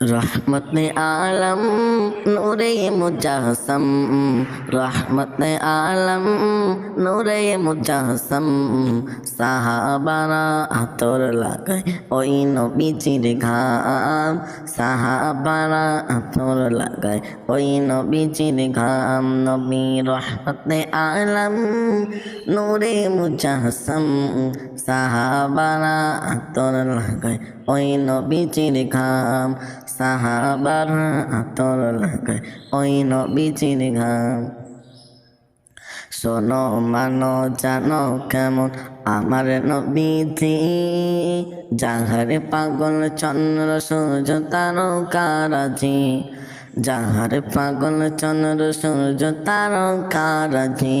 রহমত আলম নূরে মুজাসম, রহমত আলম নূরে মুজাসম। সাহাবারা আতর লাগায় ওই নবীজির ঘাম। সাহাবারা আতর লাগায় ওই নবীজির ঘাম। নবী রহমত আলম নূরে মুজাসম, সাহাবারা আতর লাগায় ওই নবীজির ঘাম। সাহাবারা আতর লাগায় ওই নবীজির ঘাম শোনো, মানো, জানো কেমন আমার নবীজি। যাহারে পাগল চন্দ্র সূর্য তারকারাজি। যাহারে পাগল চন্দ্র সূর্য তারকারাজি।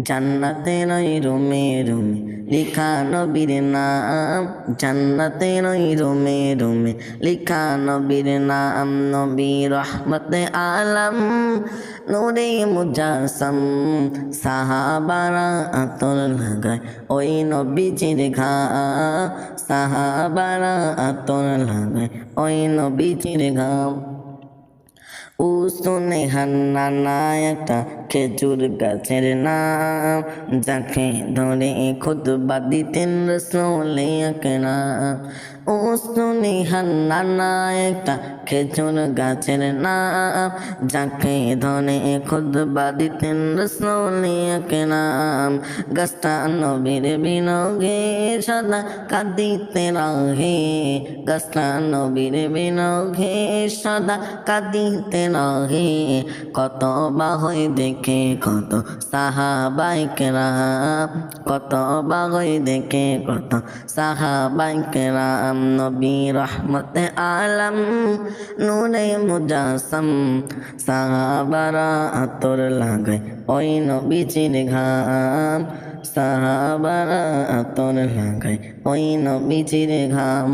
জান্নাতের ওই রুমে রুমে, লিখা নবীর নাম। জান্নাতের ওই রুমে রুমে, লিখা নবীর নাম। নবী রহমত আলম, নূরে মুজাসম। সাহাবারা আতর লাগায়, ওই নবীজির ঘা। সাহাবারা আতর লাগায়, ওই নবীজির ঘাম। উসনে হান্নানা একটা খেজুর গাছের নাম যাকে ধরে খুতবা দিতেন রসলে একরাম উসনে হান্নানা একটা খেজুর গাছের নাম, যাকে ধরে খুতবা দিতেন রসলে একরাম গাছটা নবীর বিনগে সদা কাঁদিতে রহে গাছটা নবীর বিনগে সদা কাঁদিতে রহে কত বাহই দেখে কত সাহাবাইকেরাম কত বাগই দেখে কত সাহাবাইকেরাম নবী রহমতে আলম, নুরে মুজাসম, সাহাবারা আতর লাগে ওই নবী চির ঘাম, সাহাবারা আতর লাগে ওই নবী চির ঘাম।